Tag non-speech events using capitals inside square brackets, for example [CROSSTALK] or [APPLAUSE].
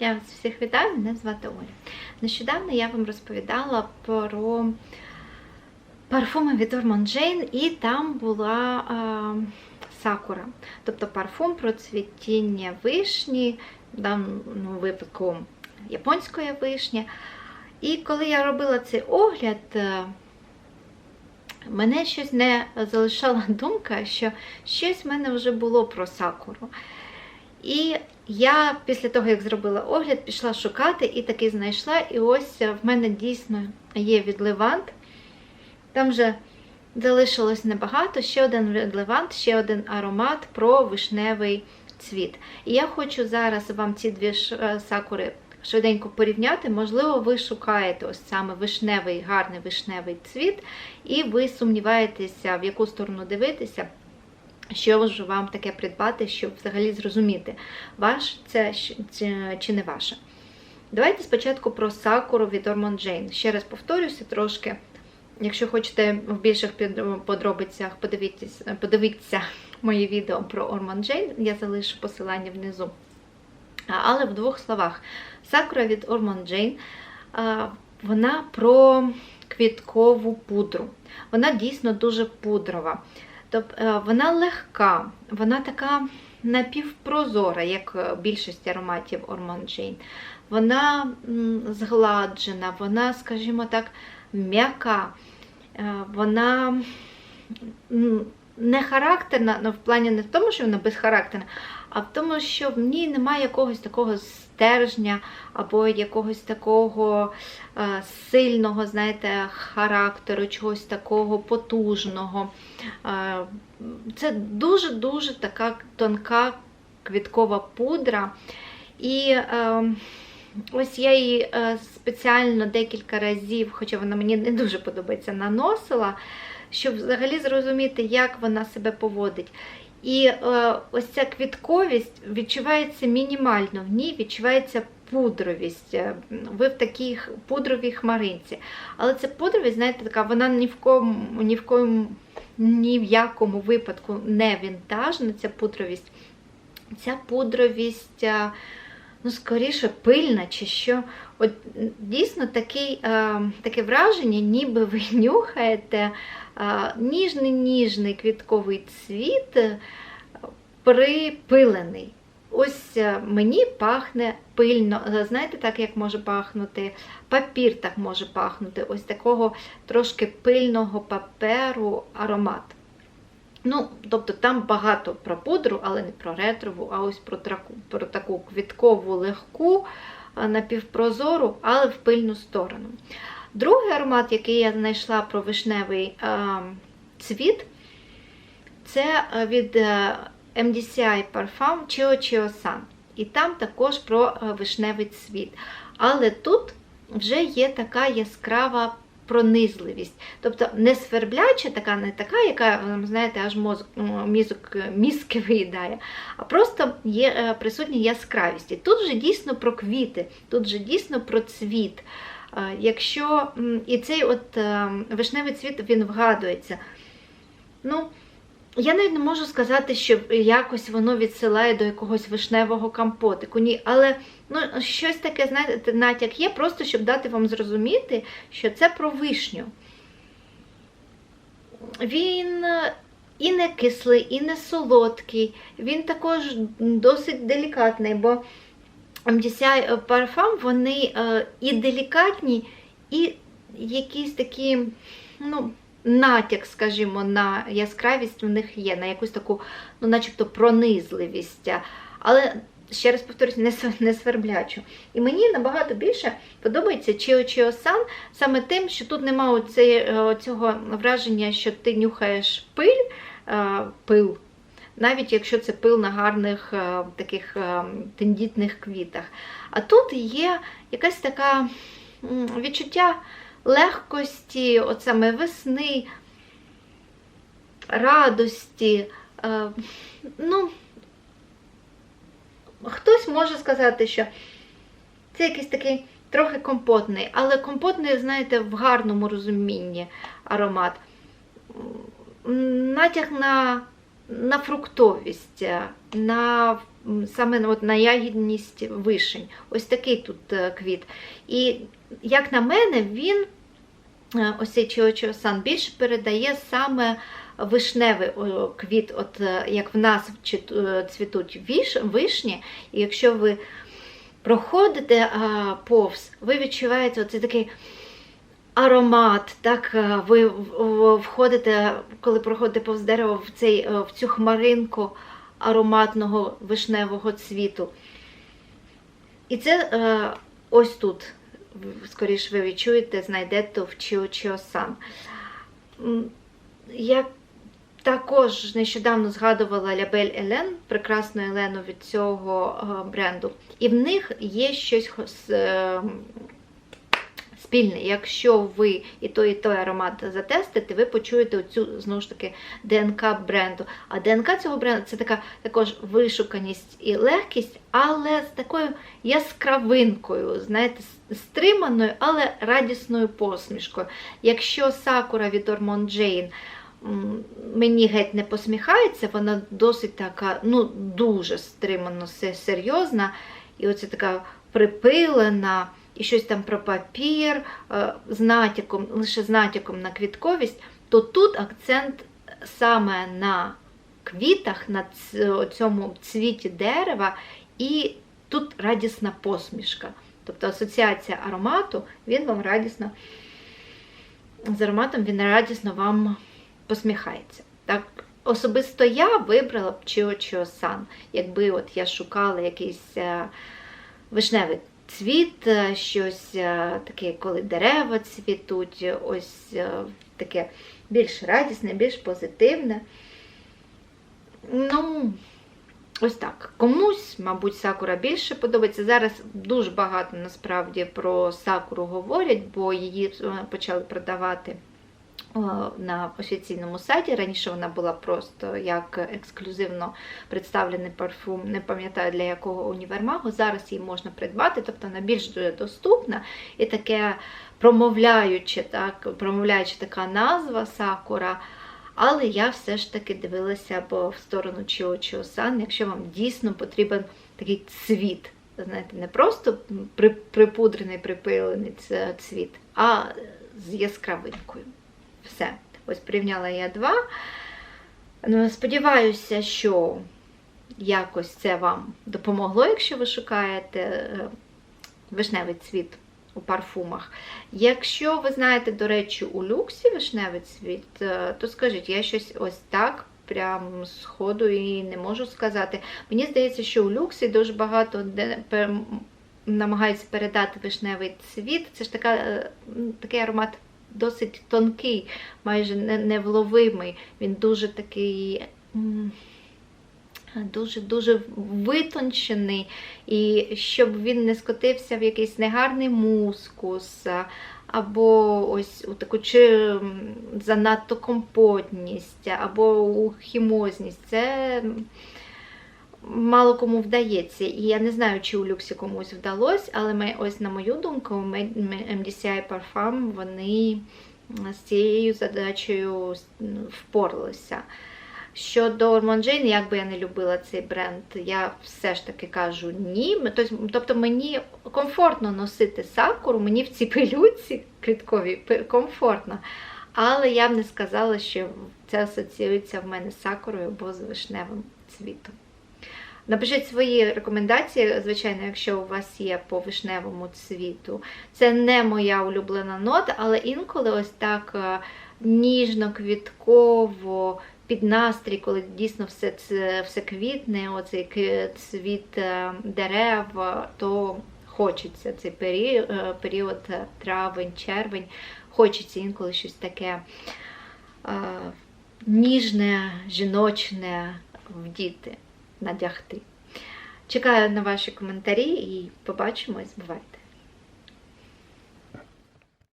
Я вас всіх вітаю, мене звати Оля. Нещодавно я вам розповідала про парфуми від Ormond Jane, і там була е, сакура, тобто парфум про цвітіння вишні, в даному випадку японської вишні. І коли я робила цей огляд, е, мене щось не залишала [LAUGHS] думка, що щось в мене вже було про сакуру. І я після того, як зробила огляд, пішла шукати і таки знайшла. І ось в мене дійсно є від Левант. Там вже залишилось небагато. Ще один від Левант, ще один аромат про вишневий цвіт. І я хочу зараз вам ці дві сакури швиденько порівняти. Можливо, ви шукаєте ось саме вишневий, гарний вишневий цвіт, і ви сумніваєтеся, в яку сторону дивитися. Що ж вам таке придбати, щоб взагалі зрозуміти, ваш це чи не ваше. Давайте спочатку про сакуру від Ormond Jane. Ще раз повторюся трошки. Якщо хочете в більших подробицях подивитися, подивитися моє відео про Ormond Jane, я залишу посилання внизу. Але в двох словах, сакура від Ormond Jane, вона про квіткову пудру. Вона дійсно дуже пудрова. Тобто вона легка, вона така напівпрозора, як більшість ароматів Ormond Jane. Вона згладжена, вона, скажімо так, м'яка, вона не характерна, ну, в плані не в тому, що вона безхарактерна, а в тому, що в ній немає якогось такого стержня або якогось такого е, сильного, знаєте, характеру, чогось такого потужного. Е, це дуже-дуже така тонка квіткова пудра. І е, ось я її е, спеціально декілька разів, хоча вона мені не дуже подобається, наносила, щоб взагалі зрозуміти, як вона себе поводить. І е, ось ця квітковість відчувається мінімально, в ній відчувається пудровість. Е, ви в такій пудровій хмаринці. Але ця пудровість, знаєте, така, вона ні в кому, ні в кому, ні в якому випадку не вінтажна, ця пудровість. Ця пудровість, е, ну, скоріше, пильна чи що. От Дійсно такий, е, таке враження, ніби ви [LAUGHS] нюхаєте ніжний-ніжний квітковий цвіт припилений. Ось е, мені пахне пильно, е, знаєте, так, як може пахнути папір, так може пахнути ось такого трошки пильного паперу аромат. Ну, Тобто там багато про пудру, але не про ретрову, а ось про таку, про таку квіткову легку, е, напівпрозору, але в пильну сторону. Другий аромат, який я знайшла про вишневий е, цвіт, це від MDCI Parfum Chio Chio San. І там також про вишневий цвіт. Але тут вже є така яскрава пронизливість. Тобто не свербляча, така, не така, яка, знаєте, аж мозок, мізок, мізки виїдає, а просто є присутня яскравість. І тут вже дійсно про квіти, тут вже дійсно про цвіт. Якщо і цей от вишневий цвіт він вгадується. Ну, я навіть не можу сказати, що якось воно відсилає до якогось вишневого компотику. Ні, але ну, щось таке, знаєте, натяк є, просто щоб дати вам зрозуміти, що це про вишню. Він і не кислий, і не солодкий, він також досить делікатний, бо MDCI парфам вони е, і делікатні, і якісь такі, ну, натяк, скажімо, на яскравість в них є, на якусь таку, ну, начебто, пронизливість. Але, ще раз повторюсь, не сверблячу. І мені набагато більше подобається Чіо Чіо Сан саме тим, що тут немає цього враження, що ти нюхаєш пиль, пил. Навіть якщо це пил на гарних таких тендітних квітах. А тут є якась така відчуття легкості, от саме весни, радості. Е, ну, Хтось може сказати, що це якийсь такий трохи компотний, але компотний, знаєте, в гарному розумінні аромат. Натяг на на фруктовість, на саме от на ягідність вишень. Ось такий тут е, квіт. І як на мене, він е, ось цей Чіочіосан більше передає саме вишневий квіт, от е, як в нас е, цвітуть вишні, і якщо ви проходите повз, ви відчуваєте оцей такий аромат, так е, ви входите, коли проходите повз дерево, в, цей, е, в цю хмаринку ароматного вишневого цвіту. І це е, ось тут, скоріш ви відчуєте, знайдете в Чіочіосан. Я також нещодавно згадувала Лябель Елен, прекрасну Елену від цього е, бренду. І в них є щось спільне. Якщо ви і той, і той аромат затестите, ви почуєте оцю знову ж таки ДНК бренду. А ДНК цього бренду це така також вишуканість і легкість, але з такою яскравинкою, знаєте, стриманою, але радісною посмішкою. Якщо сакура від Ормон Джейн мені геть не посміхається, вона досить така, ну, дуже стримано се- серйозна. І оце така припилена, і щось там про папір, е, з натяком, лише з натяком на квітковість, то тут акцент саме на квітах, на цьому цвіті дерева, і тут радісна посмішка. Тобто асоціація аромату, він вам радісно, з ароматом він радісно вам посміхається. Так, особисто я вибрала б Чіо-Чіо-сан, якби от я шукала якийсь е, вишневий цвіт, е, щось е, таке, коли дерева цвітуть, ось е, таке більш радісне, більш позитивне. Ну, ось так. Комусь, мабуть, сакура більше подобається. Зараз дуже багато насправді про сакуру говорять, бо її почали продавати на офіційному сайті. Раніше вона була просто як ексклюзивно представлений парфум, не пам'ятаю для якого універмагу. Зараз її можна придбати, тобто вона більш доступна і таке промовляюче, так, промовляюча така назва сакура. Але я все ж таки дивилася бо в сторону Чіо Сан, якщо вам дійсно потрібен такий цвіт. Знаєте, не просто припудрений, припилений цвіт, а з яскравинкою. Все. Ось порівняла я два. Ну, Сподіваюся, що якось це вам допомогло, якщо ви шукаєте е, вишневий цвіт у парфумах. Якщо ви знаєте, до речі, у люксі вишневий цвіт, е, то скажіть, я щось ось так. Прям з ходу і не можу сказати. Мені здається, що у люксі дуже багато намагаються передати вишневий цвіт. Це ж така, е, такий аромат досить тонкий, майже невловимий. Він дуже такий. Дуже-дуже витончений, і щоб він не скотився в якийсь негарний мускус, або ось у таку чи занадто компотність, або у хімозність. Це мало кому вдається. І я не знаю, чи у люксі комусь вдалося, але ми, ось на мою думку, MDCI Parfum, вони з цією задачею впоралися. Щодо Орманджейн, як би я не любила цей бренд, я все ж таки кажу ні. Тобто, мені комфортно носити сакуру, мені в цій пилюці квітковій пи- комфортно. Але я б не сказала, що це асоціюється в мене з сакурою або з вишневим цвітом. Напишіть свої рекомендації, звичайно, якщо у вас є по вишневому цвіту. Це не моя улюблена нота, але інколи ось так е, ніжно, квітково, під настрій, коли дійсно все це все квітне, оцей цвіт е, дерев, е, то хочеться цей період, період травень, червень, хочеться інколи щось таке ніжне, жіночне вдіти, надягти. Чекаю на ваші коментарі і побачимось. Бувайте!